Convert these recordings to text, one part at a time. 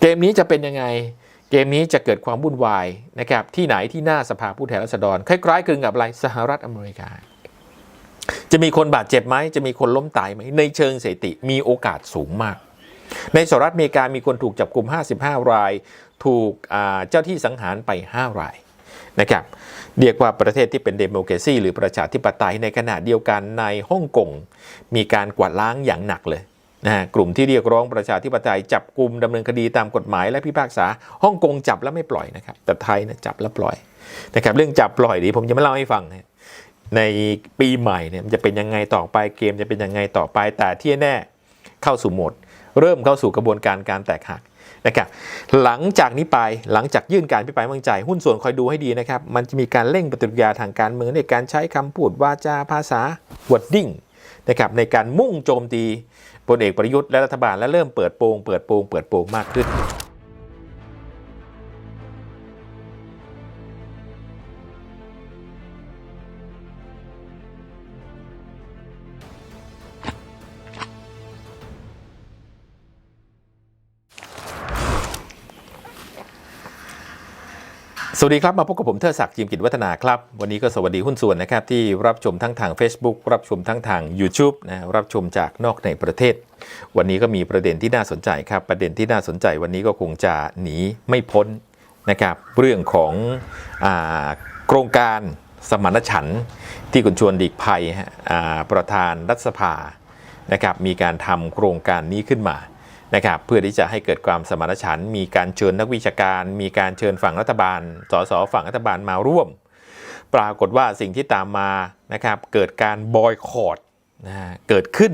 เกมนี้จะเป็นยังไง เกมนี้จะเกิดความวุ่นวายนะครับที่ไหนที่หน้าสภาผู้แทนราษฎรคล้ายๆคลึงกับอะไรสหรัฐอเมริกา จะมีคนบาดเจ็บไหมจะมีคนล้มตายไหมในเชิงสติมีโอกาสสูงมาก ในสหรัฐอเมริกามีคนถูกจับกลุ่ม 55 ราย ถูกเจ้าที่สังหารไป 5 รายนะครับเรียกว่าประเทศที่เป็นเดโมแครซีหรือประชาธิปไตยในขณะเดียวกันในฮ่องกงมีการกวาดล้างอย่างหนักเลย นะฮะกลุ่มที่เรียกร้องประชาธิปไตยจับกลุ่มดำเนินคดีตามกฎหมายและพิพากษาฮ่องกงจับแล้วไม่ปล่อยนะครับ แต่ไทยนะจับแล้วปล่อยนะครับเรื่องจับปล่อยดีผมจะมาเล่าให้ฟังนะในปีใหม่เนี่ยมันจะเป็นยังไงต่อไปเกมจะเป็นยังไงต่อไปแต่ที่แน่เข้าสู่โหมด เริ่มเข้าสู่กระบวนการการแตกหักนะครับหลังจากนี้ไปหลังจากยื่นการพิพายมั่งใจ หุ้นส่วนคอยดูให้ดีนะครับมันจะมีการเร่งปฏิกิริยาทางการเมืองในการใช้คำพูดวาจาภาษา wording นะครับในการมุ่งโจมตี พลเอกประยุทธ์และรัฐบาลและเริ่มเปิดโปงเปิดโปงเปิดโปงมากขึ้น สวัสดีครับ มาพบกับผมเทอศักดิ์จิมกิจวัฒนาครับ วันนี้ก็สวัสดีหุ้นส่วนนะครับ ที่รับชมทั้งทาง Facebook รับชมทั้งทาง YouTube นะรับชมจากนอกในประเทศ วันนี้ก็มีประเด็นที่น่าสนใจครับ ประเด็นที่น่าสนใจวันนี้ก็คงจะหนีไม่พ้นนะครับเรื่องของอโครงการสมานฉันท์ที่คุณชวนดีกภัยฮะอ่าประธานรัฐสภานะครับมีการทำโครงการนี้ขึ้นมา นะครับเพื่อที่จะให้เกิดความสมานฉันท์มีการเชิญนักวิชาการ มีการเชิญฝั่งรัฐบาลสสฝั่งรัฐบาลมาร่วม ปรากฏว่าสิ่งที่ตามมานะครับเกิดการบอยคอรดนะฮะเกิดขึ้น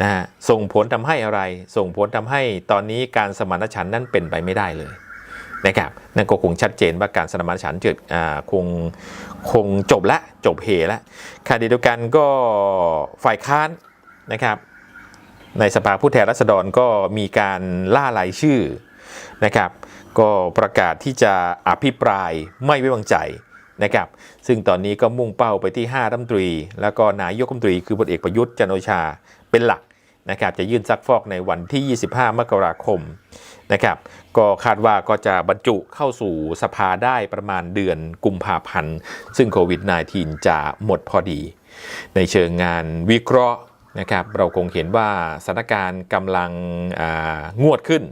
นะฮะส่งผลทำให้อะไร ส่งผลทำให้ตอนนี้การสมานฉันท์นั้นเป็นไปไม่ได้เลยนะครับนั่นก็คงชัดเจนว่าการสมานฉันท์เกิดคงคงจบละจบเหละขณะเดียวกันก็ฝ่ายค้านนะครับ ในสภาผู้แทนราษฎรก็มีการล่ารายชื่อนะครับ ก็ประกาศที่จะอภิปรายไม่ไว้วางใจนะครับ ซึ่งตอนนี้ก็มุ่งเป้าไปที่5รัฐมนตรี แล้วก็นายกรัฐมนตรีคือพลเอกประยุทธ์จันโอชาเป็นหลักนะครับ จะยื่นซักฟอกในวันที่ 25 มกราคมนะครับ ก็คาดว่าก็จะบรรจุเข้าสู่สภาได้ประมาณเดือนกุมภาพันธ์ ซึ่งโควิด -19 จะหมดพอดี ในเชิงงานวิเคราะห์ นะครับเราคงเห็นว่าสถานการณ์กำลังงวดขึ้น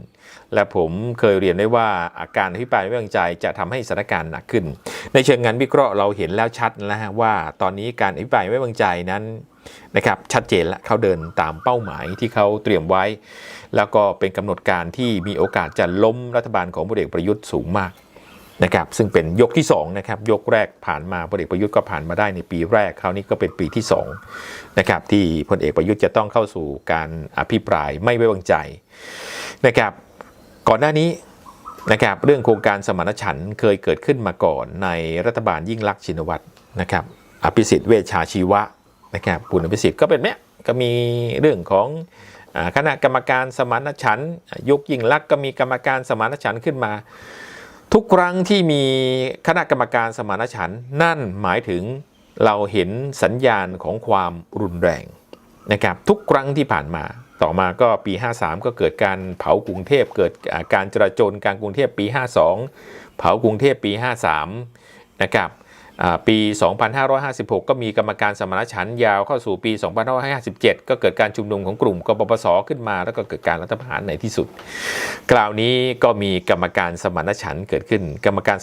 และผมเคยเรียนได้ว่าอาการอภิปรายไม่วางใจจะทำให้สถานการณ์หนักขึ้น ในเชิงงานวิเคราะห์เราเห็นแล้วชัดแล้วฮะว่าตอนนี้การอภิปรายไม่วางใจนั้นนะครับชัดเจนและเขาเดินตามเป้าหมายที่เขาเตรียมไว้ แล้วก็เป็นกำหนดการที่มีโอกาสจะล้มรัฐบาลของพลเอกประยุทธ์สูงมาก นะครับซึ่งเป็นยกที่2นะครับยกแรกผ่านมาพลเอกประยุทธ์ก็ผ่านมาได้ในปีแรกคราวนี้ก็เป็นปีที่2นะครับที่พลเอกประยุทธ์จะต้องเข้าสู่การอภิปรายไม่ไว้วางใจนะครับก่อนหน้านี้นะครับเรื่องโครงการสมานฉันท์เคยเกิดขึ้นมาก่อนในรัฐบาลยิ่งลักษณ์ชินวัตรนะครับอภิสิทธิ์เวชชาชีวะนะครับคุณอภิสิทธิ์ก็เป็นเนี้ยก็มีเรื่องของคณะกรรมการสมานฉันท์ยุคยิ่งลักษณ์ก็มีกรรมการสมานฉันท์ขึ้นมา ทุกครั้งที่มีคณะกรรมการสมานฉันท์นั่นหมายถึงเราเห็นสัญญาณของความรุนแรงนะครับทุกครั้งที่ผ่านมาต่อมาก็ปี 53 ก็เกิดการเผากรุงเทพเกิดการจราจนการกรุงเทพปี 52 เผากรุงเทพปี 53นะครับ ปี 2556 ก็มีกรรมการสมานฉันท์ยาวเข้าสู่ปี 2557 ก็เกิดการชุมนุมของกลุ่มกปปสขึ้นมา แล้วก็เกิดการรัฐประหารในที่สุดคราวนี้ก็มีกรรมการสมานฉันท์เกิดขึ้น กรรมการ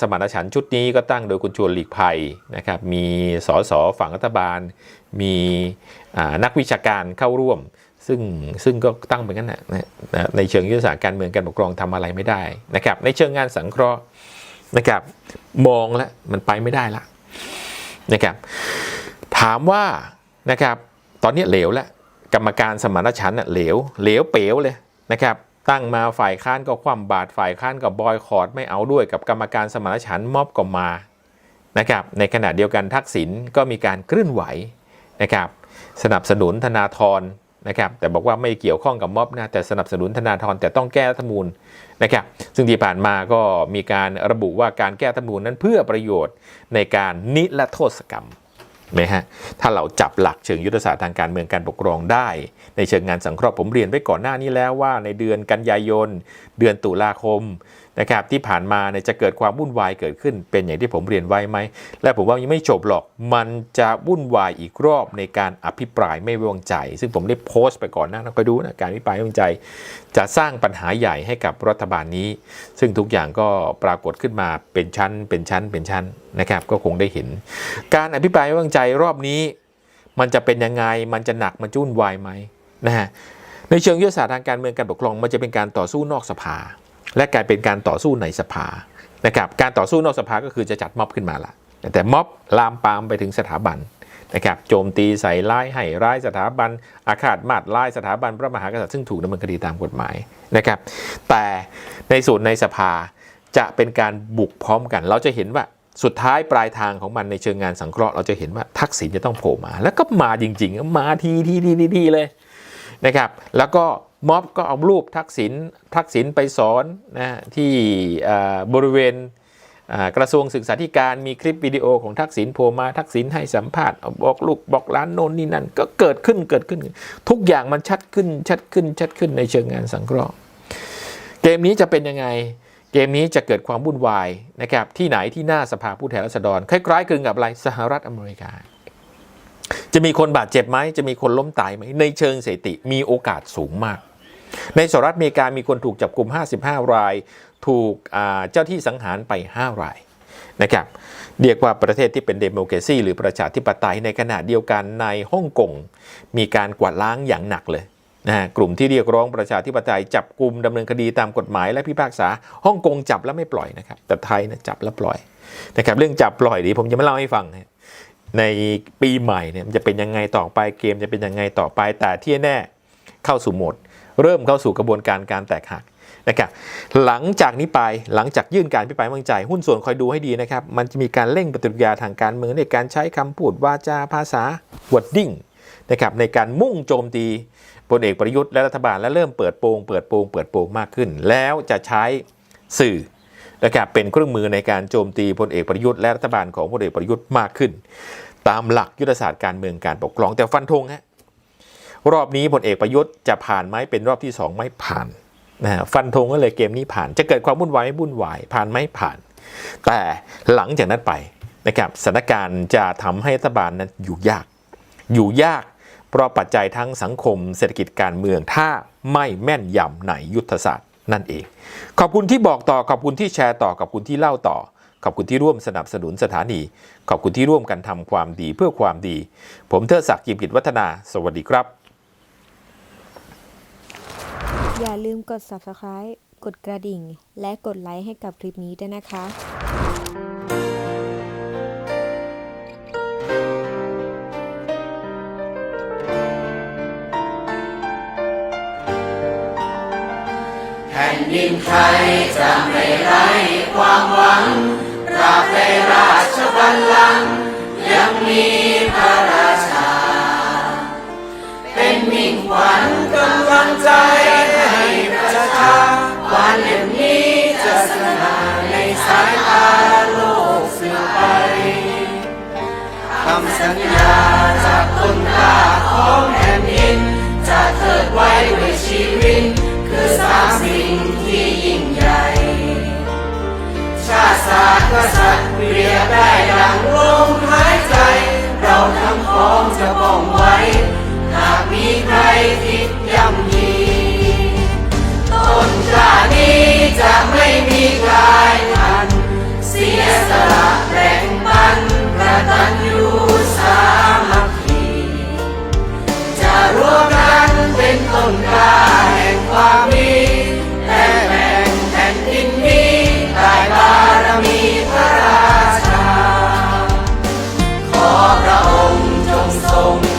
สมานฉันท์ชุดนี้ก็ตั้งโดยคุณชวนหลีกภัยนะครับ มีสสฝั่งรัฐบาล มีนักวิชาการเข้าร่วม ซึ่งซึ่งก็ตั้งเป็นกันนะในเชิงยุทธศาสตร์การเมืองการปกครองทำอะไรไม่ได้นะครับ ในเชิงงานสังเคราะห์ นะครับ มองแล้วมันไปไม่ได้ละนะครับ ถามว่านะครับ ตอนนี้เหลวแล้วกรรมการสมานฉันท์น่ะเหลวเหลวเป๋วเลยนะครับ ตั้งมาฝ่ายค้านก็คว่ำบาตรฝ่ายค้านก็บอยคอรดไม่เอาด้วยกับกรรมการสมานฉันท์มอบก็มานะครับ ในขณะเดียวกันทักษิณก็มีการเคลื่อนไหวนะครับ สนับสนุนธนาธร นะครับแต่บอกว่าไม่เกี่ยวข้องกับม็อบนะแต่สนับสนุนธนาธรแต่ต้องแก้รัฐมนูญนะครับซึ่งที่ผ่านมาก็มีการระบุว่าการแก้รัฐมนูญนั้นเพื่อประโยชน์ในการนิรโทษกรรมไหมฮะถ้าเราจับหลักเชิงยุทธศาสตร์ทางการเมืองการปกครองได้ ในเชิงงานสังเคราะห์ผมเรียนไว้ก่อนหน้านี้แล้วว่าในเดือนกันยายน เดือนตุลาคม นะครับที่ผ่านมาเนี่ยจะเกิดความวุ่นวายเกิดขึ้น เป็นอย่างที่ผมเรียนไว้ไหม และผมว่ายังไม่จบหรอกมันจะวุ่นวายอีกรอบในการอภิปรายไม่ไว้วางใจ ซึ่งผมได้โพสต์ไปก่อนหน้านะไปดูนะการอภิปรายไม่ไว้วางใจ จะสร้างปัญหาใหญ่ให้กับรัฐบาลนี้ ซึ่งทุกอย่างก็ปรากฏขึ้นมาเป็นชั้น เป็นชั้น เป็นชั้นนะครับก็คงได้เห็น การอภิปรายไม่ไว้วางใจรอบนี้ มันจะเป็นยังไงมันจะหนักมันจุ่นวายไหมนะฮะในเชิงยุทธศาสตร์ทางการเมืองการปกครองมันจะเป็นการต่อสู้นอกสภา และกลายเป็นการต่อสู้ในสภานะครับการต่อสู้นอกสภาก็คือจะจัดม็อบขึ้นมาละแต่ม็อบลามปามไปถึงสถาบันนะครับโจมตีใส่ร้ายให้ร้ายสถาบัน อาฆาตมาดร้ายสถาบันพระมหากษัตริย์ซึ่งถูกดำเนินคดีตามกฎหมายนะครับ แต่ในส่วนในสภาจะเป็นการบุกพร้อมกัน เราจะเห็นว่าสุดท้ายปลายทางของมันในเชิงงานสังเคราะห์เราจะเห็นว่าทักษิณจะต้องโผล่มา แล้วก็มาจริงๆ มาทีทีทีทีเลย นะครับ แล้วก็ม็อบก็เอารูปทักษิณทักษิณไปสอนนะที่บริเวณกระทรวงศึกษาธิการมีคลิปวิดีโอของทักษิณโผล่มาทักษิณให้สัมภาษณ์บอกลูกบอกร้านโน่นนี่นั่น ก็เกิดขึ้นเกิดขึ้น ทุกอย่างมันชัดขึ้นชัดขึ้นชัดขึ้นในเชิงงานสังเคราะห์เกมนี้จะเป็นยังไง เกมนี้จะเกิดความวุ่นวายนะครับที่ไหนที่หน้าสภาผู้แทนราษฎรคล้ายๆคลึงกับอะไรสหรัฐอเมริกา จะมีคนบาดเจ็บไหมจะมีคนล้มตายไหมในเชิงสถิติมีโอกาสสูงมาก ในสหรัฐอเมริกามีคนถูกจับกลุ่ม 55 ราย ถูกเจ้าที่สังหารไป 5 รายนะครับเรียกว่าประเทศที่เป็นเดโมแครซีหรือประชาธิปไตยในขณะเดียวกันในฮ่องกงมีการกวาดล้างอย่างหนักเลยนะฮะกลุ่มที่เรียกร้องประชาธิปไตยจับกลุ่มดำเนินคดีตามกฎหมายและพิพากษาฮ่องกงจับแล้วไม่ปล่อยนะครับแต่ไทยนะจับแล้วปล่อยนะครับเรื่องจับปล่อยดีผมจะไม่เล่าให้ฟังนะ ในปีใหม่เนี่ยมันจะเป็นยังไงต่อไปเกมจะเป็นยังไงต่อไปแต่ที่แน่เข้าสู่โหมด เริ่มเข้าสู่กระบวนการการแตกหักนะครับหลังจากนี้ไปหลังจากยื่นการพิพายมั่งใจ หุ้นส่วนคอยดูให้ดีนะครับมันจะมีการเร่งปฏิกิริยาทางการเมืองในการใช้คำพูดวาจาภาษา wording นะครับในการมุ่งโจมตีพลเอกประยุทธ์และรัฐบาลและเริ่มเปิดโปงเปิดโปงเปิดโปงมากขึ้น แล้วจะใช้สื่อ นะครับเป็นเครื่องมือในการโจมตีพลเอกประยุทธ์และรัฐบาลของพลเอกประยุทธ์มากขึ้น ตามหลักยุทธศาสตร์การเมืองการปกครองแต่ฟันธงฮะรอบนี้พลเอกประยุทธ์จะผ่านไหมเป็นรอบที่สองไม่ผ่านนะฮะฟันธงก็เลยเกมนี้ผ่าน จะเกิดความวุ่นวายไม่วุ่นวายผ่านไหมผ่าน แต่หลังจากนั้นไปนะครับสถานการณ์จะทำให้รัฐบาลนั้นอยู่ยาก อยู่ยาก เพราะปัจจัยทั้งสังคมเศรษฐกิจการเมืองถ้าไม่แม่นยำในยุทธศาสตร์ นั่นเอง ขอบคุณที่บอกต่อขอบคุณที่แชร์ต่อขอบคุณที่เล่าต่อ ขอบคุณที่ร่วมสนับสนุนสถานี ขอบคุณที่ร่วมกันทำความดีเพื่อความดี ผมเทิดศักดิ์จิมกิจวัฒนา สวัสดีครับ อย่าลืมกด subscribe กดกระดิ่ง และกดไลค์ให้กับคลิปนี้ด้วยนะคะ แผ่นดินไทยจะไม่ไร้ความหวังตราบใดราชบัลลังก์ยังมีพระราชา เป็นมิ่งขวัญกำลังใจให้ประชาวันเล่มนี้จะสง่าในสายตาโลกสืบไปคำสัญญาจากคนตาของแผ่นดิน จะเทิดไว้ด้วยชีวิต สามสิ่งที่ยิ่งใหญ่ ชาติศาสตร์กษัตริย์เปรียบได้ดังลมหายใจ เราทั้งพ้องจะป้องไว้ หากมีใครคิดย่ำ soul.